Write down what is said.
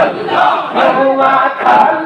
Allah Allah